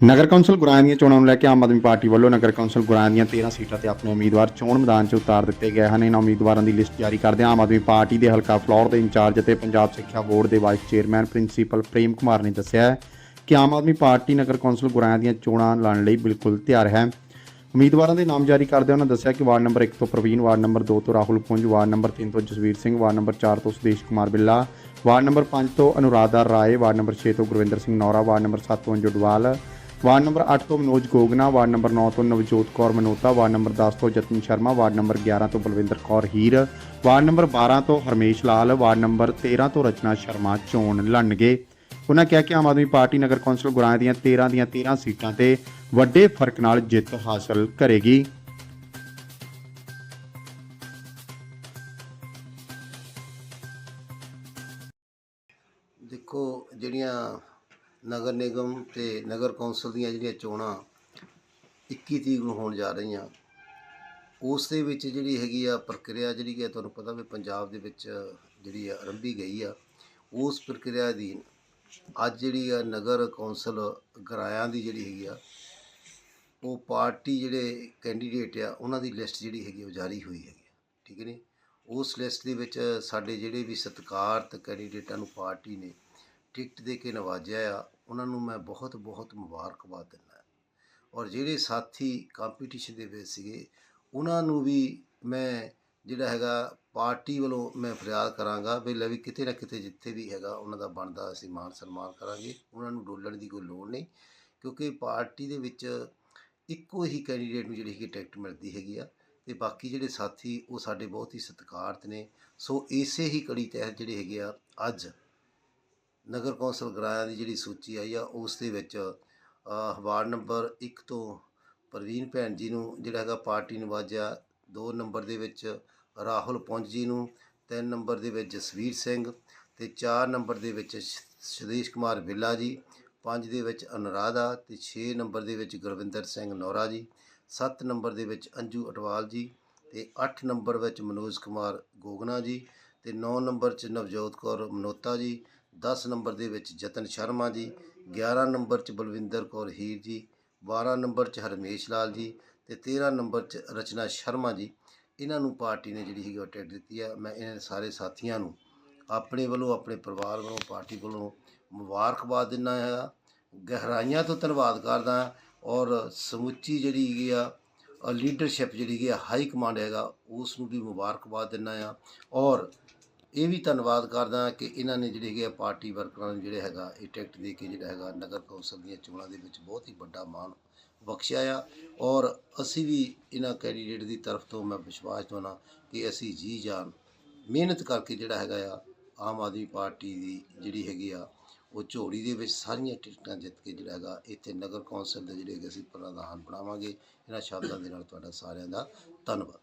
ਨਗਰ council ਗੁਰਾਇਆ ਦੀਆਂ ਚੋਣਾਂ ਨੂੰ ਲੈ ਕੇ ਆਮ ਆਦਮੀ ਪਾਰਟੀ ਵੱਲੋਂ ਨਗਰ ਕੌਂਸਲ ਗੁਰਾਇਆ ਦੀਆਂ 13 ਸੀਟਾਂ ਤੇ ਆਪਣੇ ਉਮੀਦਵਾਰ ਚੋਣ ਮੈਦਾਨ 'ਚ ਉਤਾਰ ਦਿੱਤੇ ਗਏ ਹਨ। ਇਹਨਾਂ ਉਮੀਦਵਾਰਾਂ ਦੀ ਲਿਸਟ ਜਾਰੀ ਕਰਦਿਆਂ ਆਮ ਆਦਮੀ ਪਾਰਟੀ ਦੇ ਹਲਕਾ ਫਲੋਰ ਦੇ ਇੰਚਾਰਜ ਅਤੇ ਪੰਜਾਬ ਸਿੱਖਿਆ ਬੋਰਡ ਦੇ vice chairman principal Prem Kumar ਨੇ ਦੱਸਿਆ ਕਿ ਆਮ ਆਦਮੀ ਪਾਰਟੀ ਨਗਰ ਕੌਂਸਲ ਗੁਰਾਇਆ ਦੀਆਂ ਚੋਣਾਂ ਲੜਨ ਲਈ ਬਿਲਕੁਲ ਤਿਆਰ ਹੈ। ਉਮੀਦਵਾਰਾਂ ਦੇ ਨਾਮ ਜਾਰੀ ਕਰਦਿਆਂ ਉਹਨਾਂ ਦੱਸਿਆ ਕਿ ਵਾਰਡ ਨੰਬਰ 1 ਤੋਂ ਪ੍ਰਵੀਨ, ਵਾਰਡ ਨੰਬਰ 2 ਤੋਂ ਰਾਹੁਲ ਪੁੰਜ, ਵਾਰਡ ਨੰਬਰ 3 ਤੋਂ ਜਸਵੀਰ ਸਿੰਘ, ਵਾਰਡ ਨੰਬਰ 4 ਤੋਂ ਸੁਦੇਸ਼ ਕੁਮਾਰ ਬਿੱਲਾ, ਵਾਰਡ ਨੰਬਰ 5 ਤੋਂ ਅਨੁਰਾਧਾ ਰਾਏ, ਵਾਰਡ ਨੰਬਰ 6 ਤੋਂ ਗੁਰਵਿੰਦਰ ਸਿੰਘ ਨੌਰਾ, ਵਾਰਡ ਨੰਬਰ 7 ਤੋਂ ਅੰਜੂ ਵਾਰਡ ਨੰਬਰ 8 ਤੋਂ ਮਨੋਜ ਗੋਗਨਾ, ਵਾਰਡ ਨੰਬਰ 9 ਤੋਂ ਨਵਜੋਤ ਕੌਰ ਮਨੋਤਾ, ਵਾਰਡ ਨੰਬਰ 10 ਤੋਂ ਜਤਨ ਸ਼ਰਮਾ, ਵਾਰਡ ਨੰਬਰ 11 ਤੋਂ ਬਲਵਿੰਦਰ ਕੌਰ ਹੀਰ, ਵਾਰਡ ਨੰਬਰ 12 ਤੋਂ ਹਰਮੇਸ਼ ਲਾਲ, ਵਾਰਡ ਨੰਬਰ 13 ਤੋਂ ਰਚਨਾ ਸ਼ਰਮਾ ਚੋਣ ਲੜਨਗੇ। ਉਹਨਾਂ ਕਿਹਾ ਕਿ ਆਮ ਆਦਮੀ ਪਾਰਟੀ ਨਗਰ ਕੌਂਸਲ ਗੁਰਾਇਆ ਦੀਆਂ 13 ਦੀਆਂ 13 ਸੀਟਾਂ ਤੇ ਵੱਡੇ ਫ਼ਰਕ ਨਾਲ ਜਿੱਤ ਹਾਸਲ ਕਰੇਗੀ। ਦੇਖੋ, ਜਿਹੜੀਆਂ ਨਗਰ ਨਿਗਮ ਤੇ ਨਗਰ ਕੌਂਸਲ ਦੀਆਂ ਜਿਹੜੀਆਂ ਚੋਣਾਂ 21 ਤਰੀਕ ਨੂੰ ਹੋਣ ਜਾ ਰਹੀਆਂ, ਉਸ ਦੇ ਵਿੱਚ ਜਿਹੜੀ ਹੈਗੀ ਆ ਪ੍ਰਕਿਰਿਆ ਜਿਹੜੀ ਕਿ ਤੁਹਾਨੂੰ ਪਤਾ ਵੀ ਪੰਜਾਬ ਦੇ ਵਿੱਚ ਜਿਹੜੀ ਆ ਆਰੰਭੀ ਗਈ ਆ, ਉਸ ਪ੍ਰਕਿਰਿਆ ਅਧੀਨ ਅੱਜ ਜਿਹੜੀ ਆ ਨਗਰ ਕੌਂਸਲ ਗਰਾਇਆਂ ਦੀ ਜਿਹੜੀ ਹੈਗੀ ਆ, ਉਹ ਪਾਰਟੀ ਜਿਹੜੇ ਕੈਂਡੀਡੇਟ ਆ, ਉਹਨਾਂ ਦੀ ਲਿਸਟ ਜਿਹੜੀ ਹੈਗੀ ਉਹ ਜਾਰੀ ਹੋਈ ਹੈਗੀ ਆ। ਠੀਕ ਹੈ ਨੀ ਉਸ ਲਿਸਟ ਦੇ ਵਿੱਚ ਸਾਡੇ ਜਿਹੜੇ ਵੀ ਸਤਿਕਾਰਤ ਕੈਂਡੀਡੇਟਾਂ ਨੂੰ ਪਾਰਟੀ ਨੇ ਟਿਕਟ ਦੇ ਕੇ ਨਵਾਜਿਆ ਆ, ਉਹਨਾਂ ਨੂੰ ਮੈਂ ਬਹੁਤ ਬਹੁਤ ਮੁਬਾਰਕਬਾਦ ਦਿੰਦਾ ਔਰ ਜਿਹੜੇ ਸਾਥੀ ਕੰਪੀਟੀਸ਼ਨ ਦੇ ਵਿੱਚ ਸੀਗੇ, ਉਹਨਾਂ ਨੂੰ ਵੀ ਮੈਂ ਜਿਹੜਾ ਹੈਗਾ ਪਾਰਟੀ ਵੱਲੋਂ ਮੈਂ ਫਰਿਆਦ ਕਰਾਂਗਾ ਵੀ ਲੈ ਵੀ ਕਿਤੇ ਨਾ ਕਿਤੇ ਜਿੱਥੇ ਵੀ ਹੈਗਾ ਉਹਨਾਂ ਦਾ ਬਣਦਾ ਅਸੀਂ ਮਾਨ ਸਨਮਾਨ ਕਰਾਂਗੇ, ਉਹਨਾਂ ਨੂੰ ਡੋਲਣ ਦੀ ਕੋਈ ਲੋੜ ਨਹੀਂ। ਕਿਉਂਕਿ ਪਾਰਟੀ ਦੇ ਵਿੱਚ ਇੱਕੋ ਹੀ ਕੈਂਡੀਡੇਟ ਨੂੰ ਜਿਹੜੀ ਹੈਗੀ ਟਿਕਟ ਮਿਲਦੀ ਹੈਗੀ ਆ ਤੇ ਬਾਕੀ ਜਿਹੜੇ ਸਾਥੀ ਉਹ ਸਾਡੇ ਬਹੁਤ ਹੀ ਸਤਿਕਾਰਤ ਨੇ। ਸੋ ਇਸੇ ਹੀ ਕੜੀ ਤਹਿਤ ਜਿਹੜੇ ਹੈਗੇ ਆ ਅੱਜ ਨਗਰ ਕੌਂਸਲ ਗਰਾਇਆ ਦੀ ਜਿਹੜੀ ਸੂਚੀ ਆਈ ਆ, ਉਸ ਦੇ ਵਿੱਚ ਵਾਰਡ ਨੰਬਰ 1 ਤੋਂ ਪ੍ਰਵੀਨ ਭੈਣ ਜੀ ਨੂੰ ਜਿਹੜਾ ਹੈਗਾ ਪਾਰਟੀ ਨਿਵਾਜਿਆ 2 ਨੰਬਰ ਦੇ ਵਿੱਚ ਰਾਹੁਲ ਪੁੰਜ ਜੀ ਨੂੰ 3 ਨੰਬਰ ਦੇ ਵਿੱਚ ਜਸਵੀਰ ਸਿੰਘ ਤੇ 4 ਨੰਬਰ ਦੇ ਵਿੱਚ ਸ਼- ਕੁਮਾਰ ਬਿੱਲਾ ਜੀ 5 ਦੇ ਵਿੱਚ ਅਨੁਰਾਧਾ ਤੇ 6 ਨੰਬਰ ਦੇ ਵਿੱਚ ਗੁਰਵਿੰਦਰ ਸਿੰਘ ਨੌਰਾ ਜੀ 7 ਨੰਬਰ ਦੇ ਵਿੱਚ ਅੰਜੂ ਅਟਵਾਲ ਜੀ ਤੇ 8 ਨੰਬਰ ਵਿੱਚ ਮਨੋਜ ਕੁਮਾਰ ਗੋਗਨਾ ਜੀ ਤੇ 9 ਨੰਬਰ 'ਚ ਨਵਜੋਤ ਕੌਰ ਮਨੋਤਾ ਜੀ 10 ਨੰਬਰ ਦੇ ਵਿੱਚ ਜਤਨ ਸ਼ਰਮਾ ਜੀ 11 ਨੰਬਰ 'ਚ ਬਲਵਿੰਦਰ ਕੌਰ ਹੀਰ ਜੀ 12 ਨੰਬਰ 'ਚ ਹਰਮੇਸ਼ ਲਾਲ ਜੀ ਤੇ 13 ਨੰਬਰ 'ਚ ਰਚਨਾ ਸ਼ਰਮਾ ਜੀ। ਇਹਨਾਂ ਨੂੰ ਪਾਰਟੀ ਨੇ ਜਿਹੜੀ ਹੈਗੀ ਉਹ ਟਿਕਟ ਦਿੱਤੀ ਆ। ਮੈਂ ਇਹਨਾਂ ਸਾਰੇ ਸਾਥੀਆਂ ਨੂੰ ਆਪਣੇ ਵੱਲੋਂ, ਆਪਣੇ ਪਰਿਵਾਰ ਵੱਲੋਂ, ਪਾਰਟੀ ਵੱਲੋਂ ਮੁਬਾਰਕਬਾਦ ਦਿੰਦਾ ਹੈਗਾ ਗਹਿਰਾਈਆਂ ਤੋਂ ਧੰਨਵਾਦ ਕਰਦਾ ਹਾਂ ਔਰ ਸਮੁੱਚੀ ਜਿਹੜੀ ਹੈਗੀ ਆ ਲੀਡਰਸ਼ਿਪ ਜਿਹੜੀ ਹੈਗੀ ਆ ਹਾਈ ਕਮਾਂਡ ਹੈਗਾ, ਉਸ ਨੂੰ ਵੀ ਮੁਬਾਰਕਬਾਦ ਦਿੰਦਾ ਆ ਔਰ ਇਹ ਵੀ ਧੰਨਵਾਦ ਕਰਦਾ ਕਿ ਇਹਨਾਂ ਨੇ ਜਿਹੜੇ ਹੈਗੇ ਆ ਪਾਰਟੀ ਵਰਕਰਾਂ ਨੂੰ ਜਿਹੜੇ ਹੈਗਾ, ਇਹ ਟਿਕਟ ਦੇ ਕੇ ਜਿਹੜਾ ਹੈਗਾ ਨਗਰ ਕੌਂਸਲ ਦੀਆਂ ਚੋਣਾਂ ਦੇ ਵਿੱਚ ਬਹੁਤ ਹੀ ਵੱਡਾ ਮਾਣ ਬਖਸ਼ਿਆ ਆ। ਔਰ ਅਸੀਂ ਵੀ ਇਹਨਾਂ ਕੈਂਡੀਡੇਟ ਦੀ ਤਰਫ ਤੋਂ ਮੈਂ ਵਿਸ਼ਵਾਸ ਦਵਾਉਣਾ ਕਿ ਅਸੀਂ ਜੀ ਜਾਨ ਮਿਹਨਤ ਕਰਕੇ ਜਿਹੜਾ ਹੈਗਾ ਆ, ਆਮ ਆਦਮੀ ਪਾਰਟੀ ਦੀ ਜਿਹੜੀ ਹੈਗੀ ਆ, ਉਹ ਝੋੜੀ ਦੇ ਵਿੱਚ ਸਾਰੀਆਂ ਟਿਕਟਾਂ ਜਿੱਤ ਕੇ ਜਿਹੜਾ ਹੈਗਾ, ਇੱਥੇ ਨਗਰ ਕੌਂਸਲ ਦੇ ਜਿਹੜੇ ਹੈਗੇ ਅਸੀਂ ਪ੍ਰਧਾਨ ਬਣਾਵਾਂਗੇ। ਇਹਨਾਂ ਸ਼ਬਦਾਂ ਦੇ ਨਾਲ ਤੁਹਾਡਾ ਸਾਰਿਆਂ ਦਾ ਧੰਨਵਾਦ।